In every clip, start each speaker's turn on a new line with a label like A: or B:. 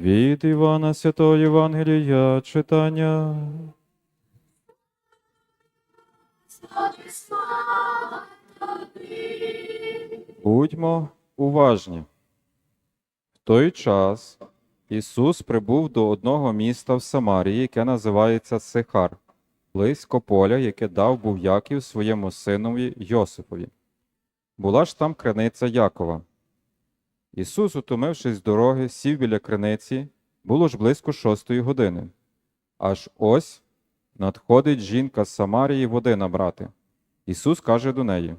A: Від Івана Святого Євангелія читання. Будьмо уважні. В той час Ісус прибув до одного міста в Самарії, яке називається Сихар, близько поля, яке дав був Яків своєму синові Йосипові. Була ж там криниця Якова. Ісус, утомившись з дороги, сів біля криниці, було ж близько шостої години. Аж ось надходить жінка з Самарії води набрати. Ісус каже до неї: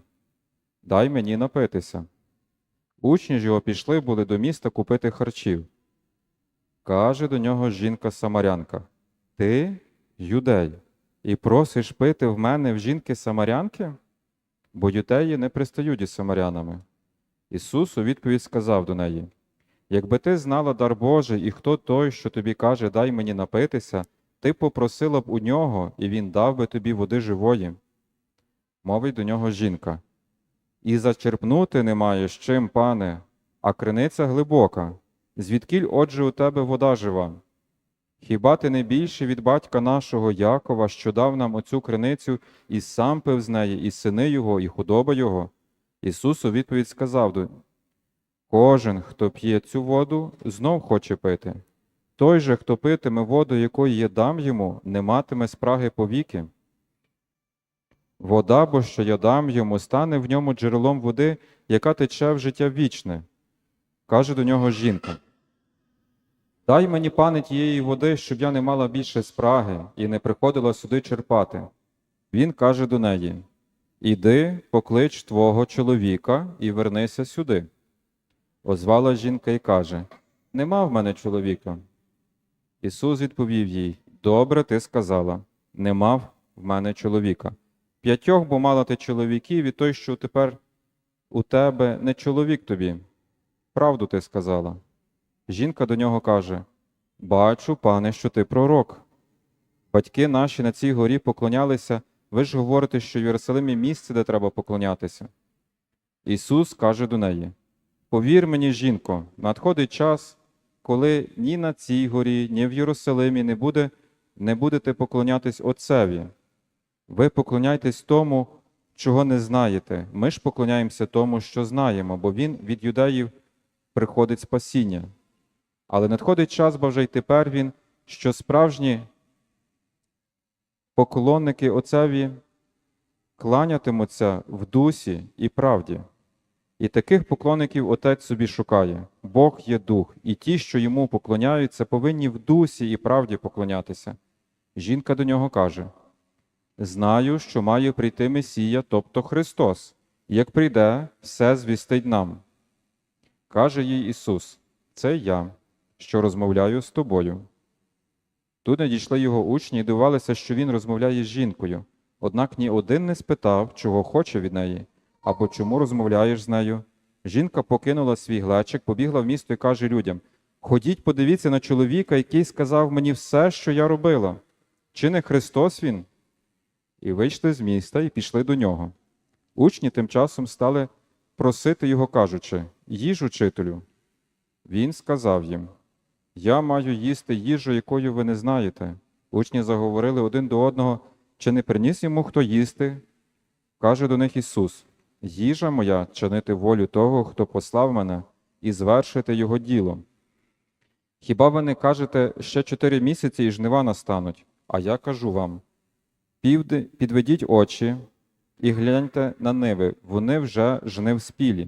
A: Дай мені напитися. Учні ж його пішли були до міста купити харчів. Каже до нього жінка самарянка: Ти, юдей, і просиш пити в мене в жінки самарянки? Бо юдеї не пристають із самарянами. Ісус у відповідь сказав до неї: Якби ти знала дар Божий, і хто той, що тобі каже, дай мені напитися, ти попросила б у нього, і він дав би тобі води живої. Мовить до нього жінка. І зачерпнути не маєш чим, пане, а криниця глибока. Звідкіль, отже, у тебе вода жива? Хіба ти не більше від батька нашого Якова, що дав нам оцю криницю, і сам пив з неї, і сини його, і худоба його? Ісус у відповідь сказав Кожен, хто п'є цю воду, знов хоче пити. Той же, хто питиме воду, якої я дам йому, не матиме спраги повіки. Вода, бо що я дам йому, стане в ньому джерелом води, яка тече в життя вічне. Каже до нього жінка. Дай мені, пане, тієї води, щоб я не мала більше спраги і не приходила сюди черпати. Він каже до неї: Іди, поклич твого чоловіка і вернися сюди. Озвала жінка і каже: Нема в мене чоловіка. Ісус відповів їй: Добре, ти сказала, не мав в мене чоловіка. П'ятьох бо мала ти чоловіків, і той, що тепер у тебе не чоловік тобі. Правду ти сказала. Жінка до нього каже: Бачу, пане, що ти пророк. Батьки наші на цій горі поклонялися, ви ж говорите, що в Єрусалимі місце, де треба поклонятися. Ісус каже до неї: Повір мені, жінко, надходить час, коли ні на цій горі, ні в Єрусалимі не, буде, не будете поклонятись Отцеві. Ви поклоняйтесь тому, чого не знаєте. Ми ж поклоняємося тому, що знаємо, бо Він від юдеїв приходить спасіння. Але надходить час, бо вже й тепер він, що справжні поклонники Отцеві кланятимуться в дусі і правді. І таких поклонників Отець собі шукає. Бог є дух, і ті, що йому поклоняються, повинні в дусі і правді поклонятися. Жінка до нього каже: Знаю, що має прийти Месія, тобто Христос, як прийде, все звістить нам. Каже їй Ісус: Це я, що розмовляю з тобою. Тут надійшли його учні і дивувалися, що він розмовляє з жінкою. Однак ні один не спитав, чого хоче від неї, або чому розмовляєш з нею. Жінка покинула свій глечик, побігла в місто і каже людям: Ходіть, подивіться на чоловіка, який сказав мені все, що я робила. Чи не Христос він? І вийшли з міста і пішли до нього. Учні тим часом стали просити його, кажучи: Їж, учителю. Він сказав їм: Я маю їсти їжу, якою ви не знаєте. Учні заговорили один до одного, чи не приніс йому хто їсти? Каже до них Ісус: Їжа моя чинити волю того, хто послав мене, і звершити його діло. Хіба ви не кажете, ще чотири місяці і жнива настануть, а я кажу вам: підведіть очі і гляньте на ниви, вони вже жнив спілі.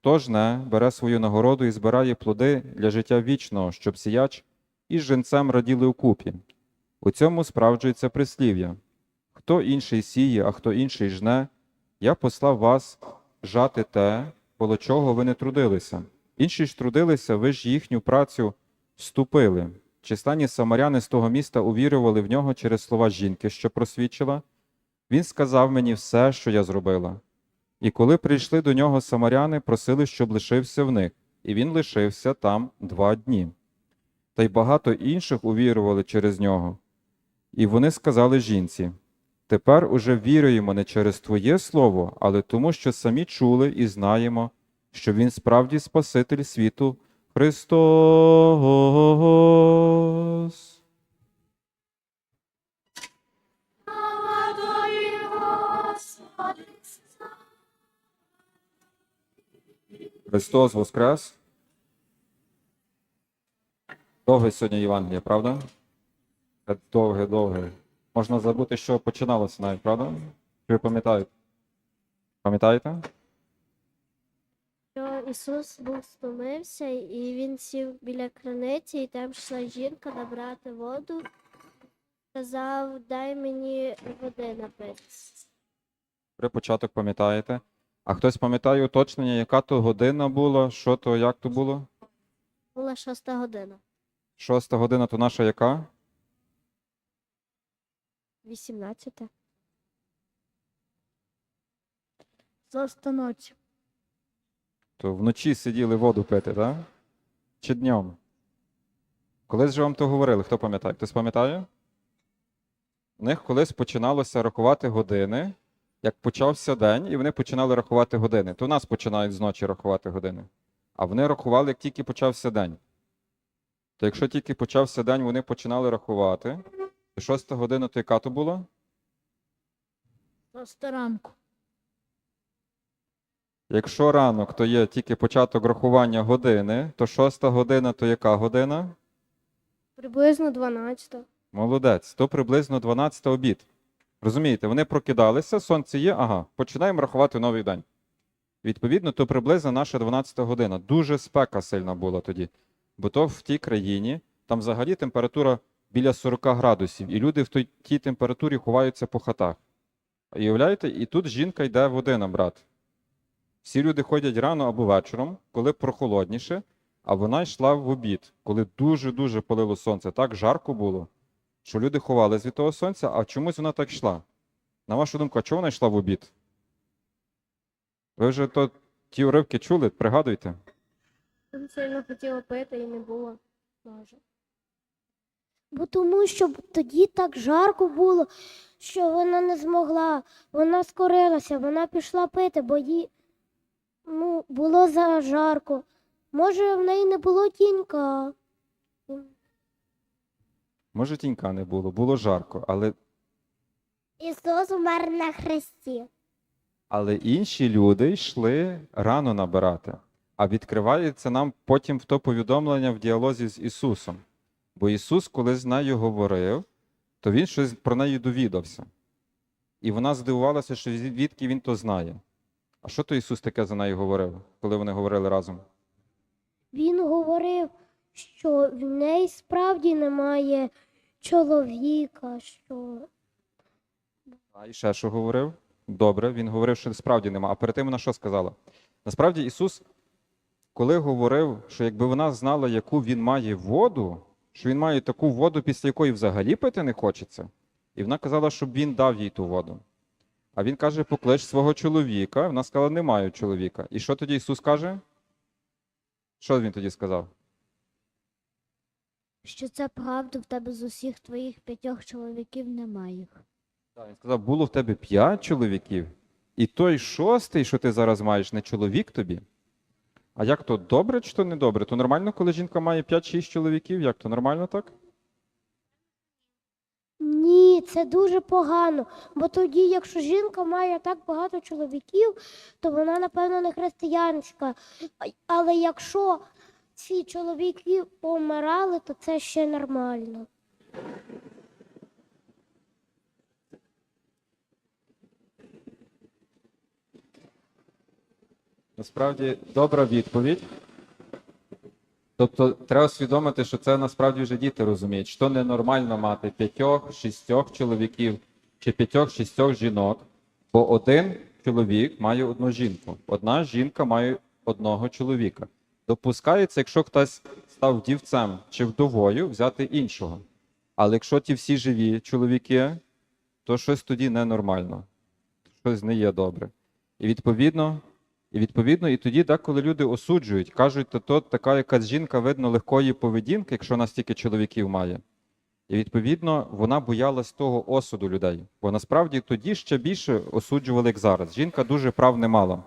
A: Хто жне, бере свою нагороду і збирає плоди для життя вічного, щоб сіяч із женцем раділи укупі. У цьому справджується прислів'я. Хто інший сіє, а хто інший жне, я послав вас жати те, коло чого ви не трудилися. Інші ж трудилися, ви ж їхню працю вступили. Численні самаряни з того міста увірували в нього через слова жінки, що просвідчила. Він сказав мені все, що я зробила. І коли прийшли до нього самаряни, просили, щоб лишився в них, і він лишився там два дні. Та й багато інших увірували через нього. І вони сказали жінці: Тепер уже віруємо не через Твоє слово, але тому, що самі чули і знаємо, що Він справді Спаситель світу, Христос. Христос Воскрес. Довге сьогодні Євангеліє, правда? Довге, довге. Можна забути, що починалося навіть, правда? Чи ви пам'ятаєте? Пам'ятаєте?
B: що Ісус був стомився, і він сів біля криниці, і там йшла жінка набрати воду. Сказав, дай мені води напитися.
A: При початок пам'ятаєте. А хтось пам'ятає уточнення, яка то година була, що то, як то було?
B: Була шоста година,
A: Шоста година то наша яка?
B: вісімнадцята. Шоста ночі.
A: То вночі сиділи воду пити, так? Чи днем? Колись же вам то говорили, хто пам'ятає? Хтось пам'ятає? У них колись починалося рахувати години, як почався день, і вони починали рахувати години. То нас починають зночі рахувати години. А вони рахували, як тільки почався день. То якщо тільки почався день, вони починали рахувати, то шоста година, то яка то була?
B: Шоста ранку.
A: Якщо ранок, то є тільки початок рахування години, то шоста година, то яка година?
B: Приблизно дванадцята.
A: Молодець, то приблизно 12 обід. Розумієте, вони прокидалися, сонце є, ага, починаємо рахувати новий день. Відповідно, то приблизно наша 12 година. Дуже спека сильна була тоді. Бо то в тій країні, там взагалі температура біля 40 градусів, і люди в той, тій температурі ховаються по хатах. І уявляєте, і тут жінка йде води набрати. Всі люди ходять рано або вечором, коли прохолодніше, а вона йшла в обід, коли дуже-дуже палило сонце. Так жарко було, що люди ховались від того сонця, а чомусь вона так йшла. На вашу думку, а чого вона йшла в обід? Ви вже то, ті уривки чули, пригадуйте.
B: Сильно хотіла пити і не було. Може.
C: Бо тому, що тоді так жарко було, що вона не змогла. Вона скорилася, вона пішла пити, бо їй ну, було за жарко. Може, в неї не було тінька.
A: Може, тінька не було, було жарко, але,
C: Ісус умер на хресті.
A: але інші люди йшли рано набирати. А відкривається нам потім в то повідомлення в діалозі з Ісусом. Бо Ісус, коли з нею говорив, то Він щось про неї довідався. І вона здивувалася, що звідки він то знає. А що то Ісус таке за нею говорив, коли вони говорили разом?
C: Він говорив, що в неї справді немає чоловіка, що
A: А і ще що говорив? Добре, він говорив, що справді нема. А перед тим вона що сказала? Насправді Ісус, коли говорив, що якби вона знала, яку він має воду, що він має таку воду, після якої взагалі пити не хочеться, і вона казала, щоб він дав їй ту воду. А він каже: поклич свого чоловіка. Вона сказала, не маю чоловіка. І що тоді Ісус каже? Що він тоді сказав?
C: Що це правда, в тебе з усіх твоїх п'ятьох чоловіків немає.
A: Так, Він сказав, було в тебе п'ять чоловіків, і той шостий, що ти зараз маєш, не чоловік тобі. А як то добре чи то не добре? То нормально, коли жінка має 5-6 чоловіків? Як то нормально так?
C: Ні, це дуже погано. Бо тоді, якщо жінка має так багато чоловіків, то вона, напевно, не християнська. Але якщо ці чоловіки помирали, то це ще нормально.
A: Насправді добра відповідь. Тобто треба усвідомити, що це насправді вже діти розуміють, що ненормально мати п'ятьох, шістьох чоловіків чи п'ятьох, шістьох жінок, бо один чоловік має одну жінку, одна жінка має одного чоловіка. Допускається, якщо хтось став дівцем чи вдовою, взяти іншого. Але якщо ті всі живі чоловіки, то щось тоді ненормально, щось не є добре. І відповідно, і відповідно, і тоді, деколи люди осуджують, кажуть, то, то така якась жінка, видно, легкої поведінки, якщо вона стільки чоловіків має. І відповідно вона боялась того осуду людей. Бо насправді тоді ще більше осуджували, як зараз. Жінка дуже прав не мала.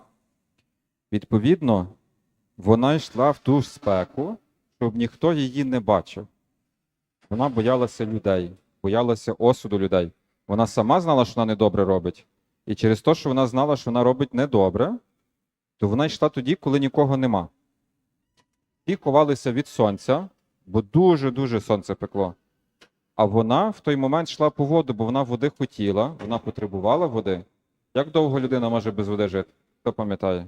A: Відповідно, вона йшла в ту ж спеку, щоб ніхто її не бачив. Вона боялася людей, боялася осуду людей. Вона сама знала, що вона недобре робить. І через те, що вона знала, що вона робить недобре, то вона йшла тоді, коли нікого нема. Ті ховалися від сонця, бо дуже-дуже сонце пекло. А вона в той момент йшла по воду, бо вона води хотіла, вона потребувала води. Як довго людина може без води жити? Хто пам'ятає?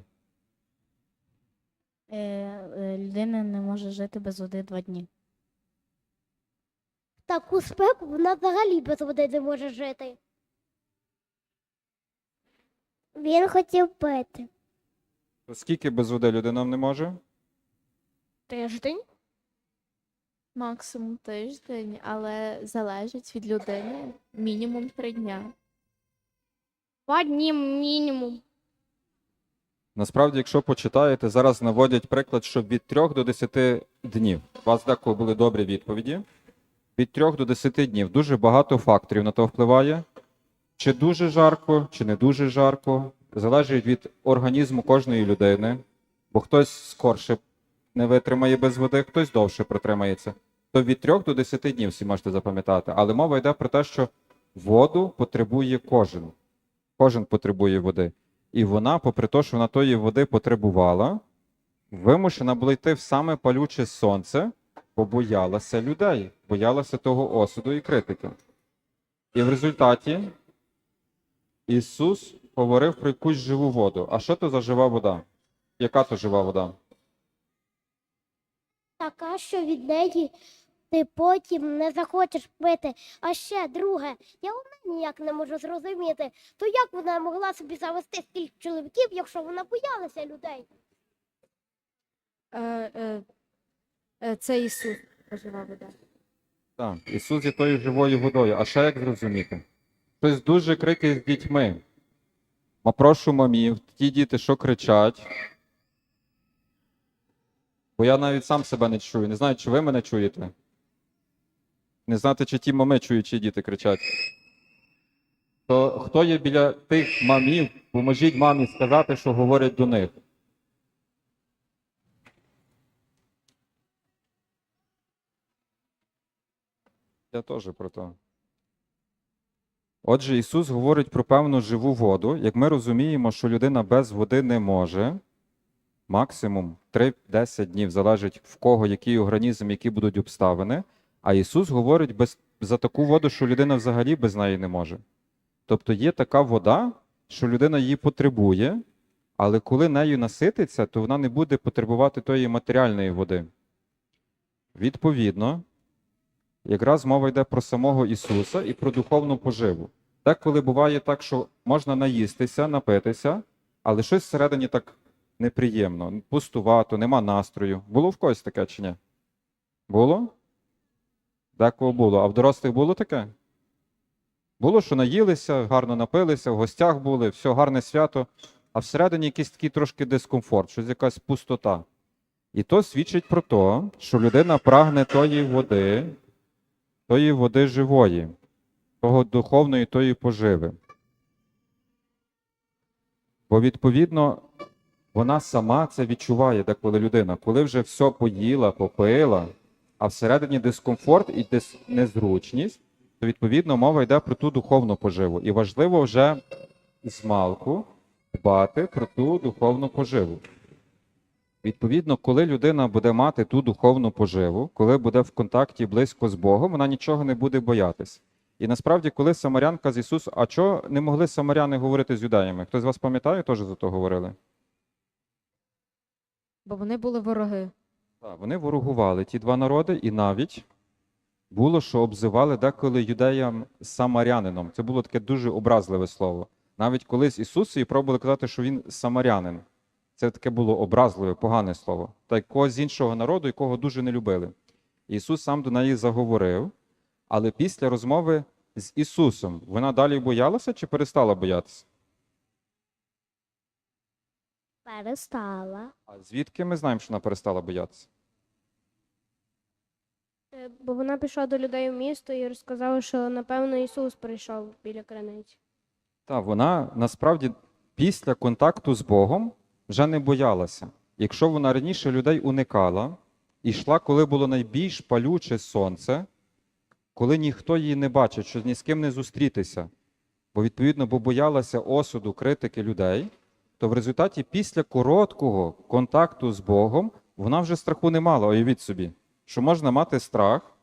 D: Е, е, людина не може жити без води два дні.
C: Таку спеку вона взагалі без води не може жити. Він хотів пити.
A: То Скільки без води людина не може?
E: Тиждень. Максимум тиждень, але залежить від людини мінімум три дня.
B: Два дні мінімум.
A: Насправді, якщо почитаєте, зараз наводять приклад, що від 3 до 10 днів. У вас декого були добрі відповіді. Від 3 до 10 днів дуже багато факторів на то впливає. Чи дуже жарко, чи не дуже жарко. Залежить від організму кожної людини, бо хтось скорше не витримає без води, хтось довше протримається. То від 3 до 10 днів всі можете запам'ятати. Але мова йде про те, що воду потребує кожен. Кожен потребує води. І вона, попри те, що вона тої води потребувала, вимушена була йти в саме палюче сонце, бо боялася людей, боялася того осуду і критики. І в результаті Ісус говорив про якусь живу воду. А що то за жива вода? Яка то жива вода?
C: Така, що від неї ти потім не захочеш пити. А ще друге, я одне ніяк не можу зрозуміти, то як вона могла собі завести стільки чоловіків, якщо вона боялася людей?
D: Е, е, е, це Ісус, жива вода.
A: Так, Ісус є тою живою водою. А ще як зрозуміти? Хтось дуже крикає з дітьми. Ма прошу мамів, ті діти, що кричать. Бо я навіть сам себе не чую. Не знаю, чи ви мене чуєте. Не знати, чи ті мами чують, чи діти кричать. То хто є біля тих мамів, поможіть мамі сказати, що говорять до них. Я теж про то. Отже, Ісус говорить про певну живу воду. Як ми розуміємо, що людина без води не може, максимум 3-10 днів залежить в кого який організм, які будуть обставини. А Ісус говорить без, за таку воду, що людина взагалі без неї не може. Тобто є така вода, що людина її потребує, але коли нею насититься, то вона не буде потребувати тої матеріальної води. Відповідно, якраз мова йде про самого Ісуса і про духовну поживу. Деколи буває так, що можна наїстися, напитися, але щось всередині так неприємно, пустувато, нема настрою. Було в когось таке чи ні? Було? Декого було. А в дорослих було таке? Було, що наїлися, гарно напилися, в гостях були, все гарне свято, а всередині якийсь такий трошки дискомфорт, щось якась пустота. І то свідчить про те, що людина прагне тої води, тої води живої, того духовної тої поживи. Бо, відповідно, вона сама це відчуває, деколи людина, коли вже все поїла, попила, а всередині дискомфорт і незручність, то відповідно мова йде про ту духовну поживу. І важливо вже з малку дбати про ту духовну поживу. Відповідно, коли людина буде мати ту духовну поживу, коли буде в контакті близько з Богом, вона нічого не буде боятись. І насправді, коли Самарянка з Ісусом, а чого не могли самаряни говорити з юдеями? Хтось з вас пам'ятає, теж за то говорили?
D: Бо вони були вороги.
A: Вони ворогували ті два народи, і навіть було, що обзивали деколи юдеям самарянином. Це було таке дуже образливе слово. Навіть колись Ісусові пробували казати, що він самарянин. Це таке було образливе, погане слово. Та й когось з іншого народу, якого дуже не любили. Ісус сам до неї заговорив, але після розмови з Ісусом вона далі боялася чи перестала боятися?
C: Перестала.
A: А звідки ми знаємо, що вона перестала боятися?
B: Е, Бо вона пішла до людей в місто і розказала, що напевно Ісус прийшов біля криниці.
A: Та вона насправді після контакту з Богом вже не боялася. Якщо вона раніше людей уникала, і йшла, коли було найбільш палюче сонце, коли ніхто її не бачив, що ні з ким не зустрітися, бо відповідно, бо боялася осуду, критики людей, то в результаті після короткого контакту з Богом вона вже страху не мала. Уявіть собі, що можна мати страх,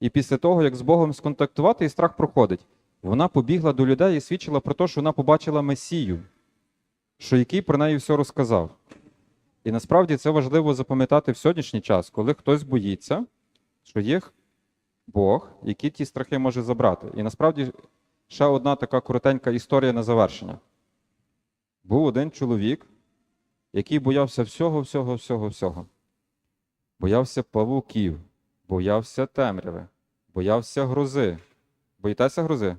A: і після того, як з Богом сконтактувати, і страх проходить. Вона побігла до людей і свідчила про те, що вона побачила Месію, що який про неї все розказав. І насправді це важливо запам'ятати в сьогоднішній час, коли хтось боїться, що є Бог, який ті страхи може забрати. І насправді ще одна така коротенька історія на завершення. Був один чоловік, який боявся всього, всього, всього, всього. Боявся павуків, боявся темряви, боявся грози. Боїтеся грози?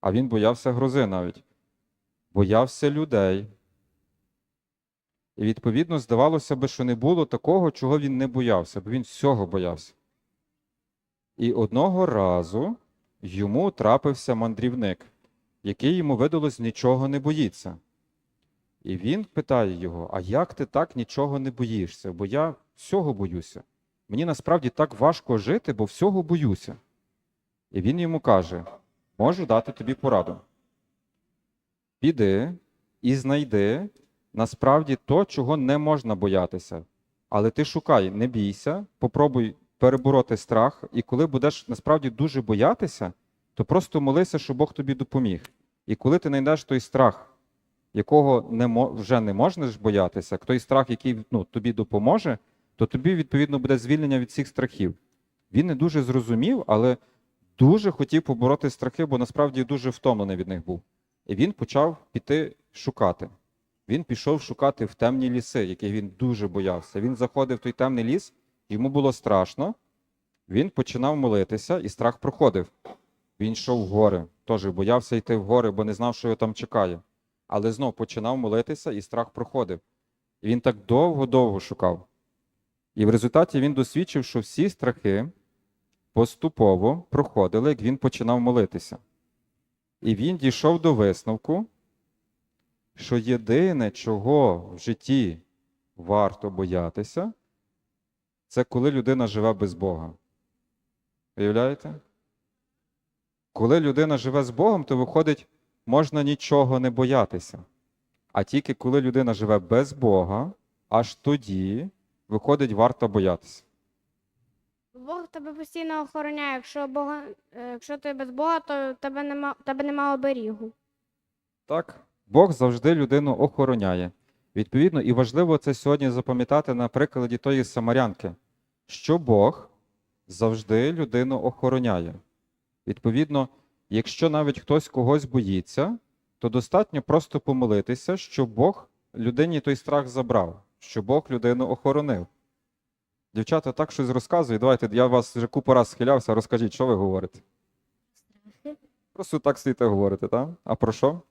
A: А він боявся грози навіть. Боявся людей. І відповідно здавалося би, що не було такого, чого він не боявся, бо він всього боявся. І одного разу йому трапився мандрівник, який йому видалось нічого не боїться. І він питає його: А як ти так нічого не боїшся? Бо я всього боюся. Мені насправді так важко жити, бо всього боюся. І він йому каже: Можу дати тобі пораду. Піди і знайди насправді то, чого не можна боятися. Але ти шукай, не бійся, попробуй перебороти страх, і коли будеш насправді дуже боятися, то просто молися, щоб Бог тобі допоміг. І коли ти знайдеш той страх, якого не вже не можеш боятися, той страх, який ну, тобі допоможе, то тобі відповідно буде звільнення від всіх страхів. Він не дуже зрозумів, але дуже хотів побороти страхи, бо насправді дуже втомлений від них був. І він почав піти шукати. Він пішов шукати в темні ліси, яких він дуже боявся. Він заходив в той темний ліс, йому було страшно. Він починав молитися, і страх проходив. Він йшов в гори, теж боявся йти в гори, бо не знав, що його там чекає. Але знов починав молитися, і страх проходив. І він так довго-довго шукав. І в результаті він досвідчив, що всі страхи поступово проходили, як він починав молитися. І він дійшов до висновку, що єдине, чого в житті варто боятися, це коли людина живе без Бога. Уявляєте? Коли людина живе з Богом, то виходить, можна нічого не боятися. А тільки коли людина живе без Бога, аж тоді виходить, варто боятися.
F: Бог тебе постійно охороняє. Якщо Бога, е, якщо ти без Бога, то тебе нема, тебе нема оберігу.
A: Так, Бог завжди людину охороняє. Відповідно, і важливо це сьогодні запам'ятати на прикладі тої самарянки, що Бог завжди людину охороняє. Відповідно, якщо навіть хтось когось боїться, то достатньо просто помолитися, що Бог людині той страх забрав, що Бог людину охоронив. Дівчата так щось розказують. Давайте, я вас вже купу раз схилявся, розкажіть, що ви говорите? Просто так стоїте говорите, так? А про що?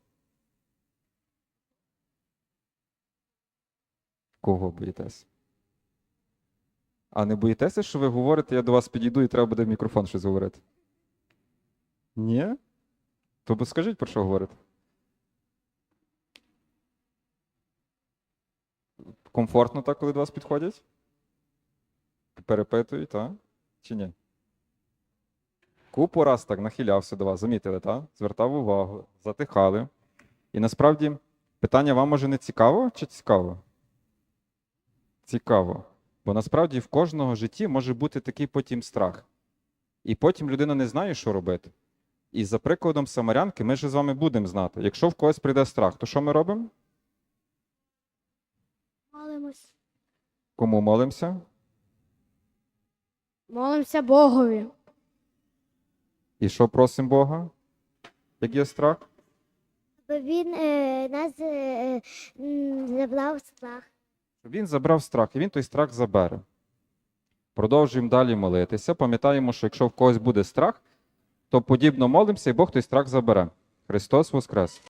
A: Кого боїтесь? А не боїтеся, що ви говорите, я до вас підійду і треба буде в мікрофон щось говорити? Ні? То скажіть, про що говорите? Комфортно так, коли до вас підходять? Перепитують, так? Чи ні? Купу раз так нахилявся до вас, замітили, так? Звертав увагу, затихали. І насправді питання вам може не цікаво чи цікаво? Цікаво. Бо насправді в кожного житті може бути такий потім страх. І потім людина не знає, що робити. І за прикладом самарянки, ми ж з вами будемо знати. Якщо в когось прийде страх, то що ми робимо?
B: Молимось.
A: Кому молимося?
F: Молимося Богові.
A: І що просимо Бога? Як є страх?
C: Бо він е, нас е, м, забрав страх.
A: Щоб Він забрав страх, і він той страх забере. Продовжуємо далі молитися. Пам'ятаємо, що якщо в когось буде страх, то подібно молимося, і Бог той страх забере. Христос Воскрес!